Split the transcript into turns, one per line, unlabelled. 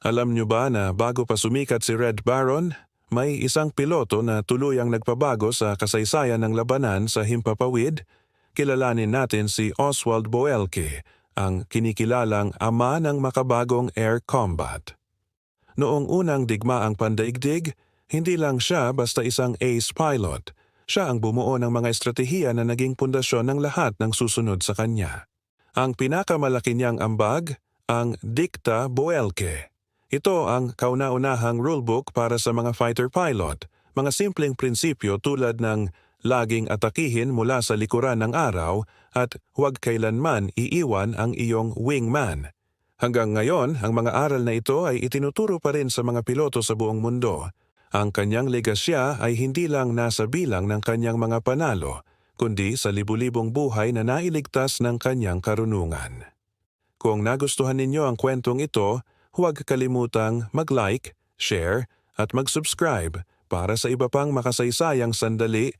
Alam nyo ba na bago pa sumikat si Red Baron, may isang piloto na tuluyang nagpabago sa kasaysayan ng labanan sa Himpapawid? Kilalanin natin si Oswald Boelke, ang kinikilalang ama ng makabagong air combat. Noong unang digmaang pandaigdig, hindi lang siya basta isang ace pilot. Siya ang bumuo ng mga estratehiya na naging pundasyon ng lahat ng susunod sa kanya. Ang pinakamalaki niyang ambag, ang Dicta Boelke. Ito ang kauna-unahang rulebook para sa mga fighter pilot, mga simpleng prinsipyo tulad ng laging atakihin mula sa likuran ng araw at huwag kailanman iiwan ang iyong wingman. Hanggang ngayon, ang mga aral na ito ay itinuturo pa rin sa mga piloto sa buong mundo. Ang kanyang legasya ay hindi lang nasa bilang ng kanyang mga panalo, kundi sa libu-libong buhay na nailigtas ng kanyang karunungan. Kung nagustuhan ninyo ang kwentong ito, huwag kalimutang mag-like, share, at mag-subscribe para sa iba pang makasaysayang sandali